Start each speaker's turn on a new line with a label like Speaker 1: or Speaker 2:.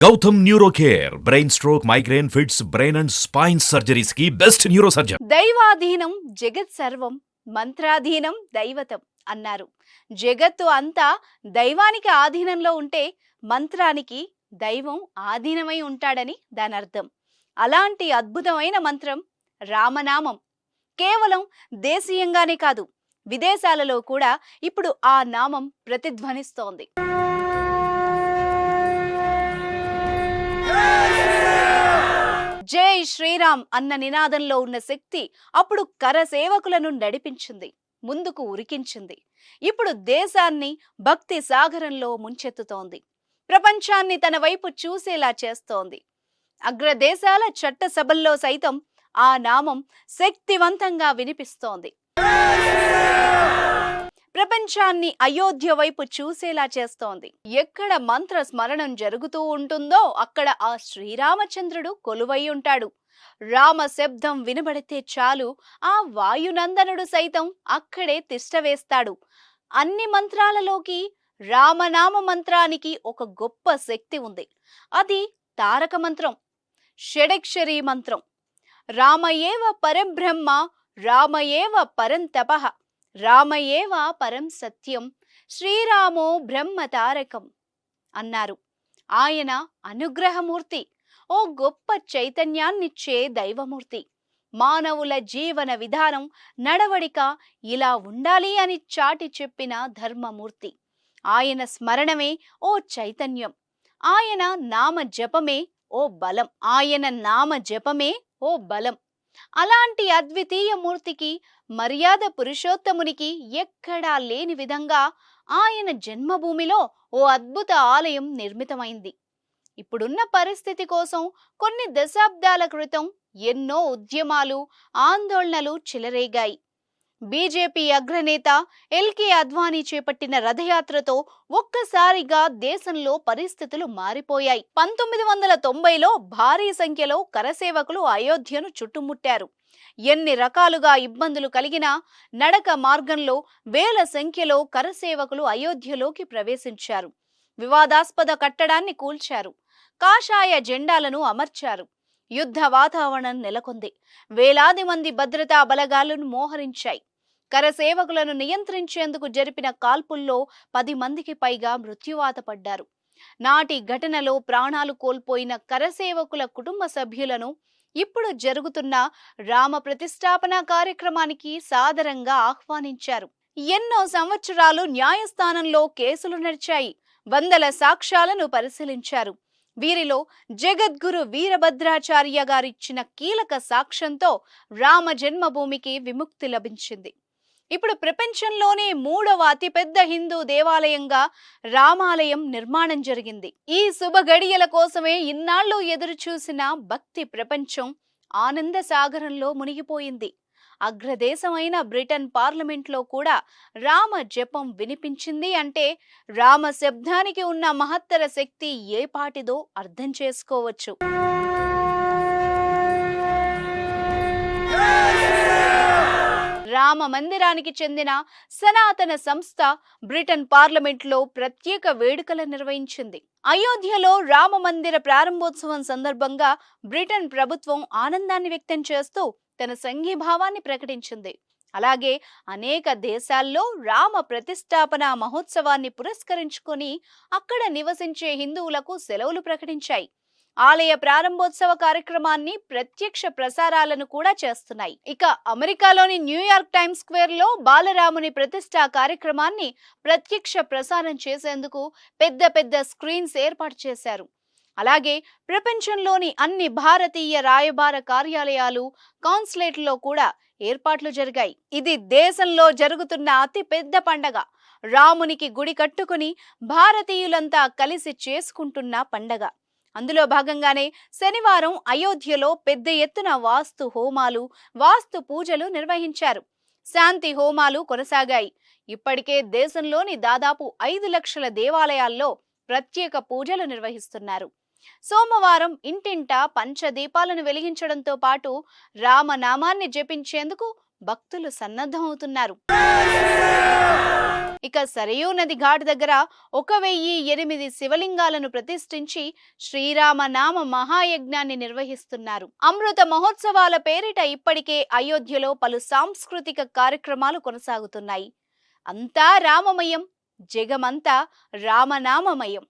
Speaker 1: Gautam neuro care brain stroke migraine fits brain and spine సర్జరీస్కి best neuro surgeon
Speaker 2: దైవాధీనం జగత్ సర్వం మంత్రాధీనం దైవతం అన్నారు. జగత్తు అంతా దైవానికి ఆధీనంలో ఉంటే మంత్రానికి దైవం ఆధీనమై ఉంటాడని దాని అర్థం. అలాంటి అద్భుతమైన మంత్రం రామనామం. కేవలం దేశీయంగానే కాదు విదేశాలలో కూడా ఇప్పుడు ఆ నామం ప్రతిధ్వనిస్తోంది. జై శ్రీరామ్ అన్న నినాదంలో ఉన్న శక్తి అప్పుడు కరసేవకులను నడిపించింది ముందుకు ఉరికించింది. ఇప్పుడు దేశాన్ని భక్తి సాగరంలో ముంచెత్తుతోంది. ప్రపంచాన్ని తన వైపు చూసేలా చేస్తోంది. అగ్రదేశాల చట్టసభల్లో సైతం ఆ నామం శక్తివంతంగా వినిపిస్తోంది. ప్రపంచాన్ని అయోధ్య వైపు చూసేలా చేస్తోంది. ఎక్కడ మంత్ర స్మరణం జరుగుతూ ఉంటుందో అక్కడ ఆ శ్రీరామచంద్రుడు కొలువై ఉంటాడు. రామ శబ్దం వినబడితే చాలు ఆ వాయునందనుడు సైతం అక్కడే తిష్టవేస్తాడు అన్ని మంత్రాలలోకి రామనామ మంత్రానికి ఒక గొప్ప శక్తి ఉంది. అది తారక మంత్రం షడక్షరీ మంత్రం. రామయేవ పరబ్రహ్మ రామయేవ పరంతప. రామయేవ పరం సత్యం శ్రీరామో బ్రహ్మ తారకం అన్నారు. ఆయన అనుగ్రహమూర్తి ఓ గొప్ప చైతన్యాన్నిచ్చే దైవమూర్తి. మానవుల జీవన విధానం నడవడిక ఇలా ఉండాలి అని చాటి చెప్పిన ధర్మమూర్తి. ఆయన స్మరణమే ఓ చైతన్యం. ఆయన నామ జపమే ఓ బలం. ఆయన నామ జపమే ఓ బలం. అలాంటి అద్వితీయ మూర్తికి మర్యాద పురుషోత్తమునికి ఎక్కడా లేని విధంగా ఆయన జన్మభూమిలో ఓ అద్భుత ఆలయం నిర్మితమైంది. ఇప్పుడున్న పరిస్థితి కోసం కొన్ని దశాబ్దాల క్రితం ఎన్నో ఉద్యమాలు ఆందోళనలు చెలరేగాయి. బీజేపీ అగ్రనేత ఎల్కే అద్వానీ చేపట్టిన రథయాత్రతో ఒక్కసారిగా దేశంలో పరిస్థితులు మారిపోయాయి. పంతొమ్మిది వందల తొంభైలో భారీ సంఖ్యలో కరసేవకులు అయోధ్యను చుట్టుముట్టారు. ఎన్ని రకాలుగా ఇబ్బందులు కలిగినా నడక మార్గంలో వేల సంఖ్యలో కరసేవకులు అయోధ్యలోకి ప్రవేశించారు. వివాదాస్పద కట్టడాన్ని కూల్చారు. కాషాయ జెండాలను అమర్చారు. యుద్ధ వాతావరణం నెలకొంది. వేలాది మంది భద్రతా బలగాలను మోహరించాయి. కరసేవకులను నియంత్రించేందుకు జరిపిన కాల్పుల్లో పది మందికి పైగా మృత్యువాత పడ్డారు. నాటి ఘటనలో ప్రాణాలు కోల్పోయిన కరసేవకుల కుటుంబ సభ్యులను ఇప్పుడు జరుగుతున్న రామ ప్రతిష్టాపన కార్యక్రమానికి సాదరంగా ఆహ్వానించారు. ఎన్నో సంవత్సరాలు న్యాయస్థానంలో కేసులు నడిచాయి. వందల సాక్ష్యాలను పరిశీలించారు. వీరిలో జగద్గురు వీరభద్రాచార్య గారిచ్చిన కీలక సాక్ష్యంతో రామ జన్మభూమికి విముక్తి లభించింది. ఇప్పుడు ప్రపంచంలోనే మూడవ అతిపెద్ద హిందూ దేవాలయంగా రామాలయం నిర్మాణం జరిగింది. ఈ శుభ గడియల కోసమే ఇన్నాళ్ళు ఎదురుచూసిన భక్తి ప్రపంచం ఆనంద సాగరంలో మునిగిపోయింది. అగ్రదేశమైన బ్రిటన్ పార్లమెంట్లో కూడా రామ జపం వినిపించింది అంటే రామ శబ్దానికి ఉన్న మహత్తర శక్తి ఏ పాటిదో అర్థం చేసుకోవచ్చు. రామ మందిరానికి చెందిన సనాతన సంస్థ బ్రిటన్ పార్లమెంట్లో ప్రత్యేక వేడుకలు నిర్వహించింది. అయోధ్యలో రామ మందిర ప్రారంభోత్సవం సందర్భంగా బ్రిటన్ ప్రభుత్వం ఆనందాన్ని వ్యక్తం చేస్తూ తన సంఘీభావాన్ని ప్రకటించింది. అలాగే అనేక దేశాల్లో రామ ప్రతిష్టాపన మహోత్సవాన్ని పురస్కరించుకొని అక్కడ నివసించే హిందువులకు సెలవులు ప్రకటించాయి. ఆలయ ప్రారంభోత్సవ కార్యక్రమాన్ని ప్రత్యక్ష ప్రసారాలను కూడా చేస్తున్నాయి. ఇక అమెరికాలోని న్యూయార్క్ టైమ్స్ స్క్వేర్లో బాలరాముని ప్రతిష్టా కార్యక్రమాన్ని ప్రత్యక్ష ప్రసారం చేసేందుకు పెద్ద పెద్ద స్క్రీన్స్ ఏర్పాటు చేశారు. అలాగే ప్రపంచంలోని అన్ని భారతీయ రాయబార కార్యాలయాలు కాన్సులేట్లో కూడా ఏర్పాట్లు జరిగాయి. ఇది దేశంలో జరుగుతున్న అతి పెద్ద పండగ. రామునికి గుడి కట్టుకుని భారతీయులంతా కలిసి చేసుకుంటున్న పండగ. అందులో భాగంగానే శనివారం అయోధ్యలో పెద్ద ఎత్తున వాస్తు హోమాలు వాస్తు పూజలు నిర్వహించారు. శాంతి హోమాలు కొనసాగాయి. ఇప్పటికే దేశంలోని దాదాపు ఐదు లక్షల దేవాలయాల్లో ప్రత్యేక పూజలు నిర్వహిస్తున్నారు. సోమవారం ఇంటింటా పంచదీపాలను వెలిగించడంతో పాటు రామనామాన్ని జపించేందుకు భక్తులు సన్నద్ధమవుతున్నారు. ఇక సరయూ నది ఘాట్ దగ్గర ఒక వెయ్యి ఎనిమిది శివలింగాలను ప్రతిష్ఠించి శ్రీరామ నామ మహాయజ్ఞాన్ని నిర్వహిస్తున్నారు. అమృత మహోత్సవాల పేరిట ఇప్పటికే అయోధ్యలో పలు సాంస్కృతిక కార్యక్రమాలు కొనసాగుతున్నాయి. అంతా రామమయం జగమంతా రామనామమయం.